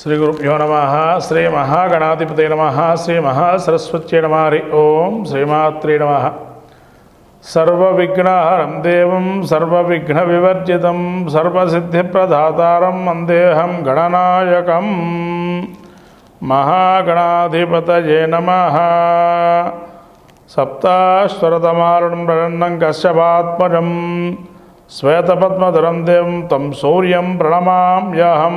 శ్రీ గురుభ్యో నమ శ్రీ మహాగణాధిపతి నమ శ్రీ మహాసరస్వత్యై నమ హరి ఓం శ్రీమాత్రే నమ. సర్వవిఘ్నహరం దేవం సర్వవిఘ్న వివర్జితం సర్వసిద్ధిప్రదాతారం వందేహం గణనాయకం. మహాగణాధిపతయే నమ. సప్తాశ్వరతమారుణం ప్రణన్నం కశ్యపాత్మజం శ్వేతపద్మధరం దేవం తం శౌర్యం ప్రణమామ్యహం.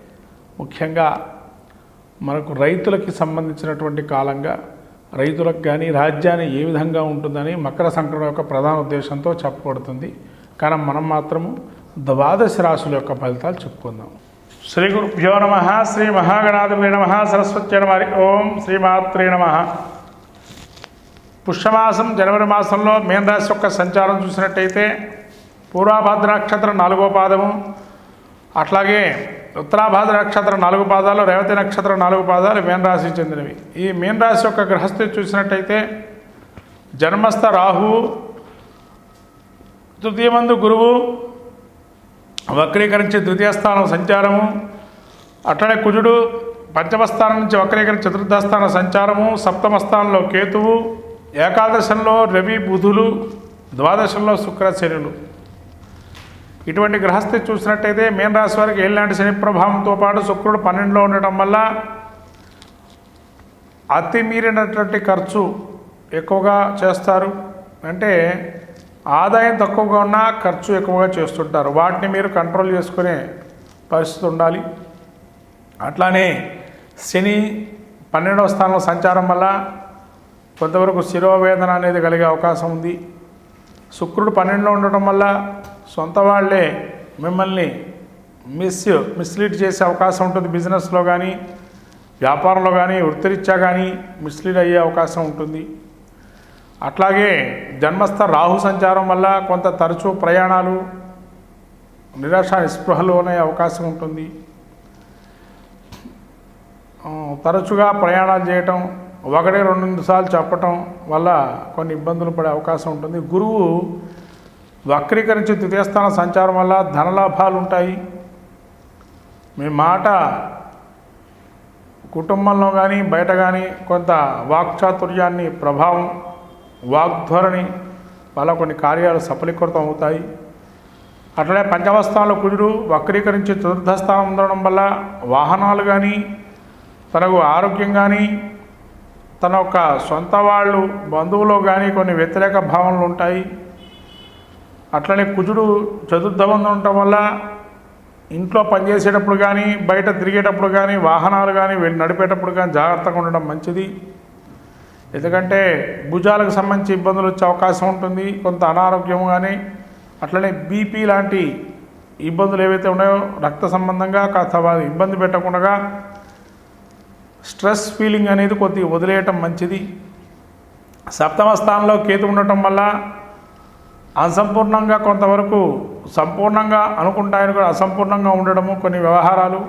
ముఖ్యంగా మనకు రైతులకి సంబంధించినటువంటి కాలంగా రైతులకు కానీ రాజ్యాన్ని ఏ విధంగా ఉంటుందని మకర సంక్రమణ యొక్క ప్రధాన ఉద్దేశంతో చెప్పబడుతుంది. కానీ మనం మాత్రము ద్వాదశ రాశుల యొక్క ఫలితాలు చెప్పుకుందాం. శ్రీ గురుభ్యో నమ శ్రీ మహాగణాధిపతి నమ సరస్వతి నమ ఓం శ్రీమాత్రే నమ. పుష్యమాసం జనవరి మాసంలో మీనరాశి యొక్క సంచారం చూసినట్టయితే పూర్వాభాద్ర నక్షత్రం నాలుగో పాదము అట్లాగే ఉత్తరాభాద్ర నక్షత్రం నాలుగు పాదాలు రేవతి నక్షత్రం నాలుగు పాదాలు మీన రాశికి చెందినవి. ఈ మీన రాశి యొక్క గ్రహస్థితి చూసినట్టయితే జన్మస్థ రాహువు తృతీయమందు గురువు వక్రీకరించి ద్వితీయ స్థానం సంచారము అట్లనే కుజుడు పంచమ స్థానం నుంచి వక్రీకరించి చతుర్థ స్థానం సంచారము సప్తమ స్థానంలో కేతువు ఏకాదశంలో రవి బుధులు ద్వాదశంలో శుక్రశనులు ఇటువంటి గ్రహస్థితి చూసినట్టయితే మీన రాశి వారికి ఏళ్ళాంటి శని ప్రభావంతో పాటు శుక్రుడు పన్నెండులో ఉండటం వల్ల అతిమీరినటువంటి ఖర్చు ఎక్కువగా చేస్తారు. అంటే ఆదాయం తక్కువగా ఉన్నా ఖర్చు ఎక్కువగా చేస్తుంటారు. వాటిని మీరు కంట్రోల్ చేసుకునే పరిస్థితి ఉండాలి. అట్లానే శని పన్నెండవ స్థానంలో సంచారం వల్ల కొంతవరకు శిరోవేదన అనేది కలిగే అవకాశం ఉంది. శుక్రుడు పన్నెండులో ఉండటం వల్ల సొంత వాళ్ళే మిమ్మల్ని మిస్ మిస్లీడ్ చేసే అవకాశం ఉంటుంది బిజినెస్లో కానీ వ్యాపారంలో కానీ వృత్తిరీత్యా కానీ మిస్లీడ్ అయ్యే అవకాశం ఉంటుంది. అట్లాగే జన్మస్థ రాహు సంచారం వల్ల కొంత తరచూ ప్రయాణాలు నిరాశ నిస్పృహలు అనే అవకాశం ఉంటుంది. తరచుగా ప్రయాణాలు చేయటం ఒకటి రెండు సార్లు చెప్పటం వల్ల కొన్ని ఇబ్బందులు పడే అవకాశం ఉంటుంది. గురువు వక్రీకరించి ద్వితీయస్థాన సంచారం వల్ల ధనలాభాలు ఉంటాయి మీ మాట కుటుంబంలో కానీ బయట కానీ కొంత వాక్చాతుర్యాన్ని ప్రభావం వాగ్ధోరణి వల్ల కొన్ని కార్యాలు సఫలీకృతం అవుతాయి. అట్లనే పంచమస్థానంలో కుజుడు వక్రీకరించి చతుర్థ స్థానం ఉండడం వల్ల వాహనాలు కానీ తనకు ఆరోగ్యం కానీ తన యొక్క సొంత వాళ్ళు బంధువులు కానీ కొన్ని వ్యతిరేక భావనలు ఉంటాయి. అట్లనే కుజుడు చతుర్థమంగా ఉండటం వల్ల ఇంట్లో పనిచేసేటప్పుడు కానీ బయట తిరిగేటప్పుడు కానీ వాహనాలు కానీ వెళ్ళి నడిపేటప్పుడు కానీ జాగ్రత్తగా ఉండడం మంచిది. ఎందుకంటే భుజాలకు సంబంధించి ఇబ్బందులు వచ్చే అవకాశం ఉంటుంది కొంత అనారోగ్యం కానీ అట్లనే బీపీ లాంటి ఇబ్బందులు ఏవైతే ఉన్నాయో రక్త సంబంధంగా కాస్త ఇబ్బంది పెట్టకుండా స్ట్రెస్ ఫీలింగ్ అనేది కొద్దిగా వదిలేయటం మంచిది. సప్తమ స్థానంలో కేతు ఉండటం వల్ల అసంపూర్ణంగా కొంతవరకు సంపూర్ణంగా అనుకుంటాయని కూడా అసంపూర్ణంగా ఉండడము కొన్ని వ్యవహారాలు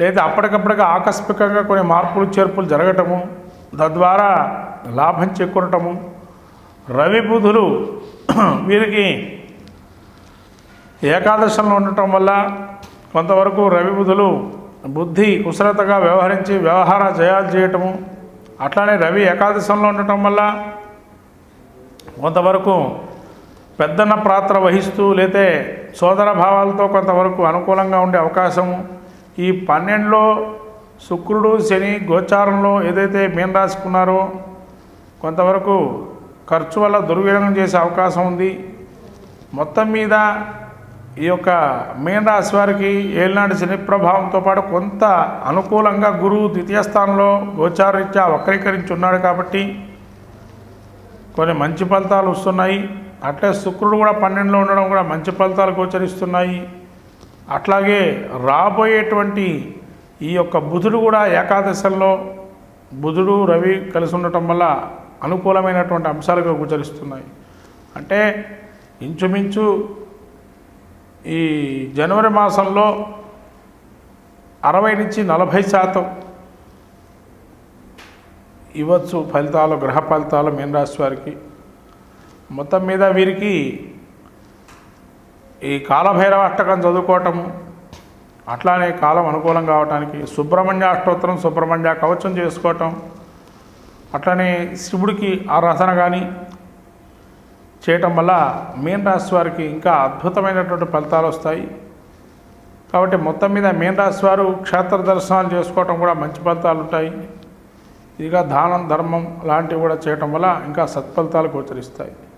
లేదా అప్పటికప్పటికి ఆకస్మికంగా కొన్ని మార్పులు చేర్పులు జరగటము తద్వారా లాభం చేకూరటము. రవి బుధులు వీరికి ఏకాదశంలో ఉండటం వల్ల కొంతవరకు రవి బుధులు బుద్ధి కుశలతగా వ్యవహరించి వ్యవహార జయాలు చేయటము అట్లానే రవి ఏకాదశంలో ఉండటం వల్ల కొంతవరకు పెద్దన్న పాత్ర వహిస్తూ లేతే సోదర భావాలతో కొంతవరకు అనుకూలంగా ఉండే అవకాశం. ఈ పన్నెండులో శుక్రుడు శని గోచారంలో ఏదైతే మీన రాసుకున్నారో కొంతవరకు ఖర్చు వల్ల దుర్వినియోగం చేసే అవకాశం ఉంది. మొత్తం మీద ఈ యొక్క మీన రాశి వారికి ఏలినాటి శని ప్రభావంతో పాటు కొంత అనుకూలంగా గురువు ద్వితీయ స్థానంలో గోచారరీత్యా వక్రీకరించి ఉన్నాడు కాబట్టి కొన్ని మంచి ఫలితాలు వస్తున్నాయి. అట్లే శుక్రుడు కూడా పన్నెండులో ఉండడం కూడా మంచి ఫలితాలు గోచరిస్తున్నాయి. అట్లాగే రాబోయేటువంటి ఈ యొక్క బుధుడు కూడా ఏకాదశంలో బుధుడు రవి కలిసి ఉండటం వల్ల అనుకూలమైనటువంటి అంశాలుగా గోచరిస్తున్నాయి. అంటే ఇంచుమించు ఈ జనవరి మాసంలో అరవై నుంచి నలభై శాతం ఇవ్వచ్చు ఫలితాలు గ్రహ ఫలితాలు మీనరాశి వారికి. మొత్తం మీద వీరికి ఈ కాలభైరవ అష్టకం చదువుకోవటము అట్లానే కాలం అనుకూలం కావటానికి సుబ్రహ్మణ్య అష్టోత్తరం సుబ్రహ్మణ్య కవచం చేసుకోవటం అట్లనే శివుడికి ఆరాధన కానీ చేయటం వల్ల మీన రాశి వారికి ఇంకా అద్భుతమైనటువంటి ఫలితాలు వస్తాయి. కాబట్టి మొత్తం మీద మీన రాశి వారు క్షేత్ర దర్శనాలు చేసుకోవటం కూడా మంచి ఫలితాలు ఉంటాయి. ఇక దానం ధర్మం లాంటివి కూడా చేయటం వల్ల ఇంకా సత్ఫలితాలు గోచరిస్తాయి.